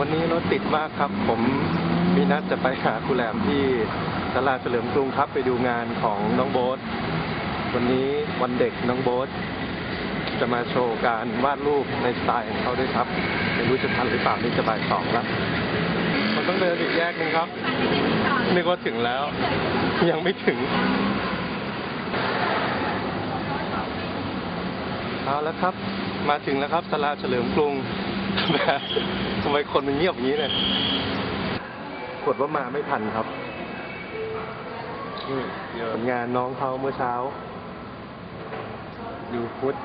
วันนี้รถติดมากครับ ผมมีนัดจะไปหาครูแหลมที่ตลาดเฉลิมกรุงครับไปดูงานของน้องโบ๊ทวันนี้วันเด็กน้องโบ๊ทจะมาโชว์การวาดรูปในสไตล์ของเขาด้วยครับไม่รู้จะทันหรือเปล่านี่จะบ่ายสองแล้วมันต้องเดินอีกแยกหนึงครับนึกว่าถึงแล้ว ยังไม่ถึงเอาแล้วครับ มาถึงแล้วครับตลาดเฉลิมกรุง ทำไมคนมันเงียบอย่างนี้เนี่ยกดว่ามาไม่ทันครับนี่ผลงานน้องเขาเมื่อเช้า ดูฟุต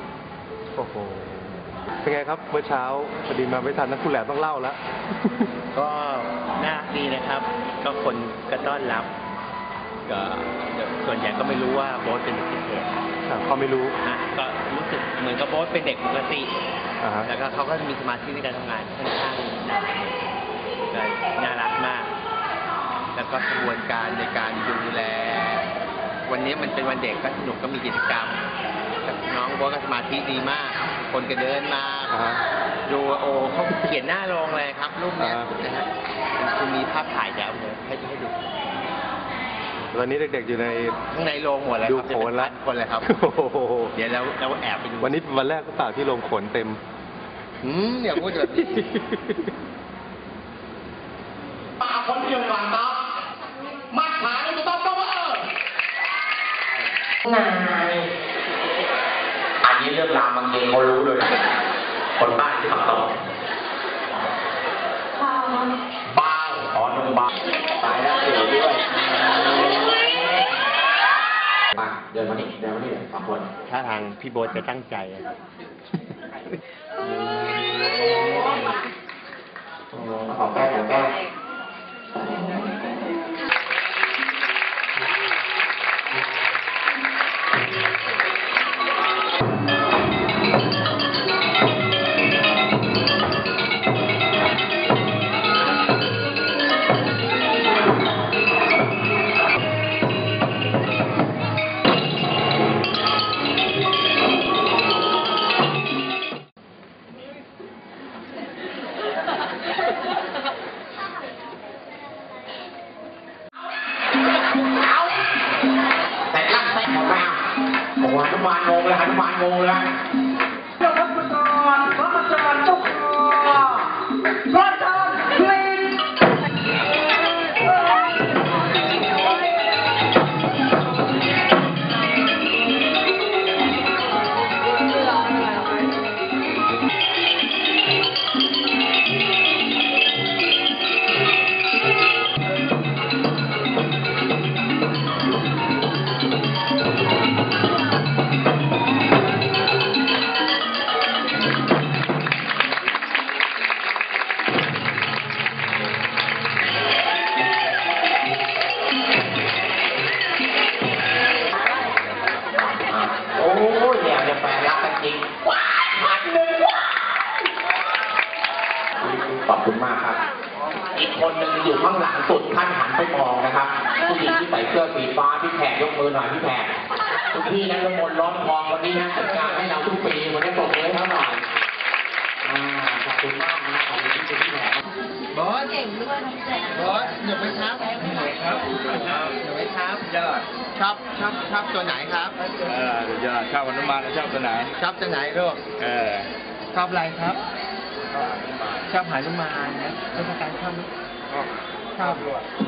โอ้โห เป็นไงครับเมื่อเช้าพอดีมาไม่ทันนะคุณแหลมต้องเล่าแล้ว ก็น่าดีนะครับ ก็คนก็ต้อนรับ ก็ส่วนใหญ่ก็ไม่รู้ว่าโบ๊ทเป็นเด็กพิเศษอ่าเขาไม่รู้นะก็รู้สึกเหมือนกับโบ๊ทเป็นเด็กปกติ อ่าฮะ แล้วก็เขาก็มีสมาธิในการทำงานค่อนข้างหนักก็น่ารักมาก แล้วก็กระบวนการในการดูแล วันนี้มันเป็นวันเด็กก็สนุกก็มีกิจกรรม น้องโบ๊ทก็สมาธิดีมาก คนก็เดินมา อ่าฮะ ดูโอเขาเขียนหน้าโรงเลยครับรูปเนี้ยอ่านะฮะคุณมีภาพถ่ายจะเอาเลยให้ให้ดู ตอนนี้เด็กๆอยู่ใน ข้างในโรงหมดเลยดูครับโขนละ จะเป็พัคนเลยครับ โอ้โหเดี๋ยวเราเราแอบไปดูวันนี้เป็นวันแรกก็เปล่าที่ลงขนเต็ม อืมอย่าพูดแบบนี้ปากคนเดียวกันครับมาถามในตัวต้องว่าเออนายอันนี้เรื่องราวบางทีเขารู้เลยนะคนบ้านที่ขับต่อบ้าวอ๋อนุ่มบ้าวตายแล้วเสียด้วยมาเดินมานี่เดินมานี่สองคน ถ้าทางพี่โบ๊ทจะตั้งใจ อะขอแงงเเสื้อสีฟ้าพี่แขกยกมือหน่อยพี่แขกคุณพี่นั้นละมนร้อนทองวันนี้นะจัดการให้เราทุกปีวันนี้ตกเลยเท่าหน่อยอ่าขอบคุณมากนะขอบคุณที่เป็นพี่แขกบอสเก่งด้วยบอสหนุกไหมครับหนุกครับหนุกไหมครับยอดชอบชอบชอบตัวไหนครับเออยอดชอบอนุมานชอบตัวไหนชอบตัวไหนลูกเออชอบอะไรครับชอบหานุมานนะเทศกาลชอบไหม ชอบ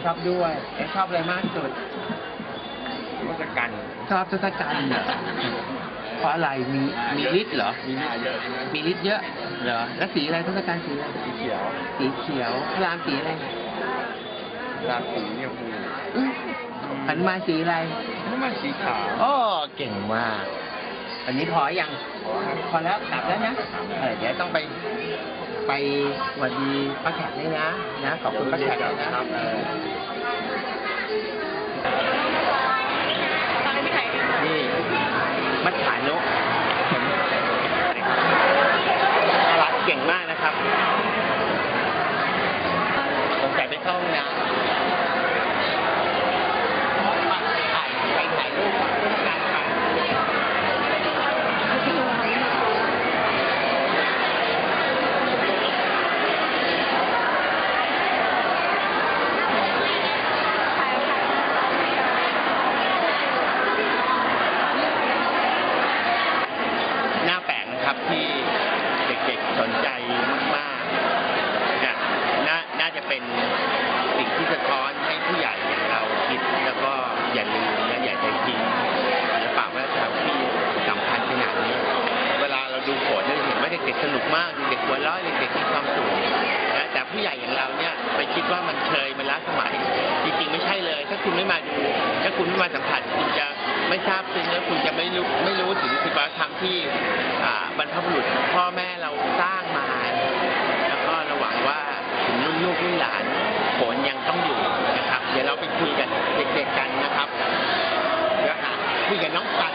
ชอบด้วยแล้วชอบอะไรมากสุดวัตกันชอบทศกัณฐ์เหรอเพราะอะไรมีมีฤทธิ์เหรอ มีหน้าเยอะใช่ไหมมีฤทธิ์เยอะเหรอแล้วสีอะไรทศกัณฐ์สีอะไรสีเขียวสีเขียวพระรามสีอะไรราศีเนี่ยคูหันมาสีอะไรอนุมานสีขาวโอ้เก่งมากอันนี้พอยังพอแล้วกลับแล้วนะเออเดี๋ยวต้องไป ไปสวัสดีป้าแขกด้วยนะนะขอบคุณป้าแขกด้วยนะครับเออนี่มัดขานกน่ารักเก่งมากนะครับสงสัยไปเข้าห้องน้ำถ่ายไปถ่ายรูปกับผู้การค่ะ นะครับที่เด็กๆสนใจมากๆนะน่าน่าจะเป็นสิ่งที่สะท้อนให้ผู้ใหญ่อย่างเราคิดแล้วก็อย่าลืมและอย่าใจทิ้งศิลปะวัฒนธรรมที่สำคัญขนาดนี้ เวลาเราดูฝนเนี่ยเห็นว่าเด็กๆสนุกมากเด็กๆหัวเราะเด็กๆมีความสุข ผู้ใหญ่อย่างเราเนี่ยไปคิดว่ามันเคยมันล้าสมัย จริงๆ ไม่ใช่เลย ถ้าคุณไม่มาดูถ้าคุณไม่มาสัมผัสคุณจะไม่ทราบซึ้งและคุณจะไม่รู้ไม่รู้ถึงศิลปธรรมที่บรรพบุรุษพ่อแม่เราสร้างมา แล้วก็ระหวังว่าถึงรุ่นลูกรุ่นหลานโขนยังต้องอยู่นะครับ เดี๋ยวเราไปคุยกันเด็กๆกันนะครับเดี๋ยวหาคุยกับน้องปัน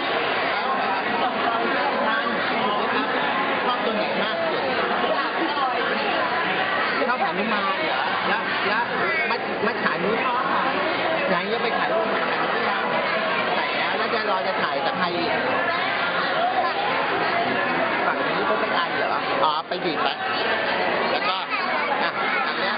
ชอบตัวไหนมากสุดชอบหานุมานเหรอ แล้วแล้วมามาถ่ายนู้นไหนจะไปถ่ายรูปถ่ายรูปยังถ่ายแล้วแล้วจะรอจะถ่ายกับใครอีกฝั่งนี้ก็ไม่ได้เหร ออ๋อ ไปดิไปแล้วก็อะอันเนี้ย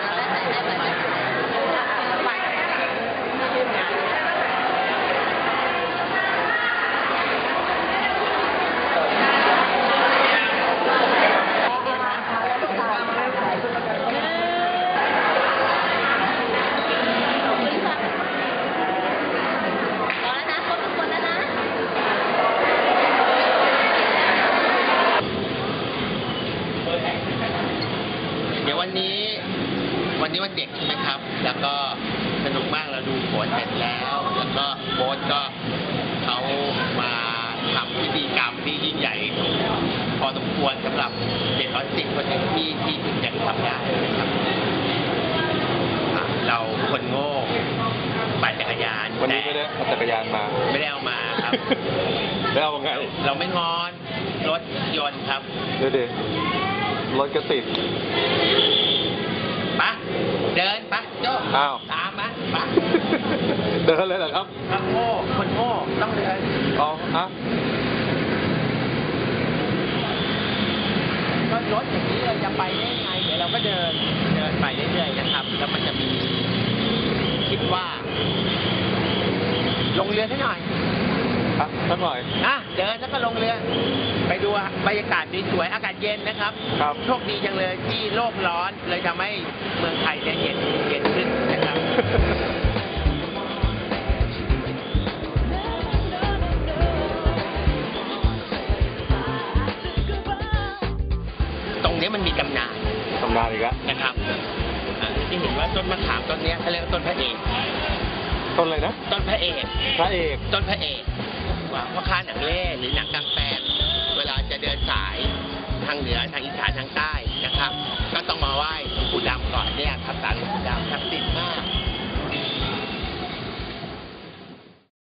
เดี๋ยววันนี้ วันนี้วันเด็กใช่ไหมครับ แล้วก็สนุกมากเราดูโขนเสร็จแล้ว แล้วก็โบ๊ทก็เขามาทำพิธีกรรมที่ยิ่งใหญ่ พอสมควรสำหรับเด็กออทิสติกคนหนึ่งที่ที่เพิ่งจะทำได้นะครับอะเราคนโง่ปั่นจักรยานวันนี้ไม่ได้เอาจักรยานมาแต่ไม่ได้เอามาครับ แล้วเอาไงเราไม่งอนรถยนต์ครับ เดี๋ยวดิรถก็ติด ปะเดินปะโจ้อ้าว ตามมาปะเดินเลยเหรอครับครับโง่คนโง่ต้องเดินอ๋ออะก็รถอย่างนี้เราจะไปได้ไงเดี๋ยวเราก็เดินเดินไปเรื่อยๆนะครับ แล้วมันจะมีคิดว่า ลงเรือสักหน่อย อะสักหน่อยนะเดินแล้วก็ลงเรือ ไปดูบรรยากาศสวยๆอากาศเย็นนะครับ ครับ โชคดีจังเลยที่โลกร้อนเลยทำให้เมืองไทยเนี่ยเย็นเย็นขึ้นนะครับ ตรงนี้มันมีตำนานทำงานอีกแล้วนะครับอ่าที่เห็นว่าต้นมะขามต้นเนี้ยเขาเรียกว่าต้นพระเอก ต้นอะไรนะ ต้นพระเอก พระเอก ต้นพระเอกว่า พราะค้าหนังเล่หรือหนังกลางแปลงเวลาจะเดินสายทางเหนือทางอีสานทางใต้นะครับ ก็ต้องมาไหว้หลวงปู่ดำก่อนเนี่ยครับสารหลวงปู่ดำทักติดมาก